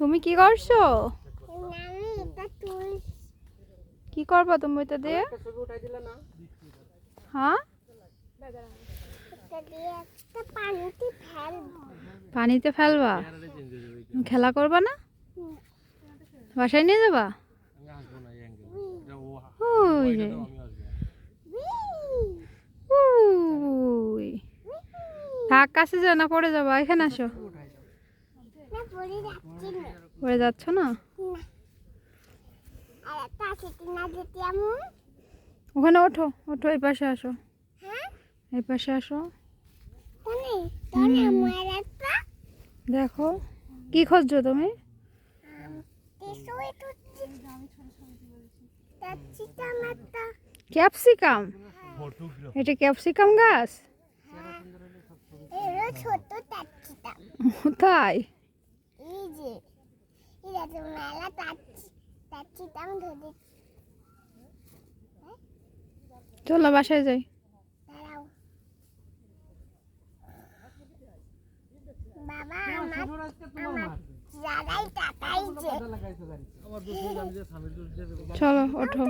তুমি কি করছ? কি করবা তুমি ওইটা দিয়ে? হ্যাঁ? পানিতে ফেলবা? খেলা করবা না? বাসায় নিয়ে যাবা। থাক, কাছে যাও না পড়ে যাবা, এখানে আসো। পড়ে যাচ্ছি না? ওখানে ওঠো ওঠো এই পাশে আসো। হ্যাঁ? এই পাশে আসো। দেখো কি খুঁজছো তুমি? ক্যাপসিকাম? এটা ক্যাপসিকাম গাছ? এরও তাই? মেলা টাচ্ছি টাচ্ছিতাম ধরে। চলো বাসায় যাই। দাঁড়াও। বাবা আমার আমার জায়গায় চলো ওঠো।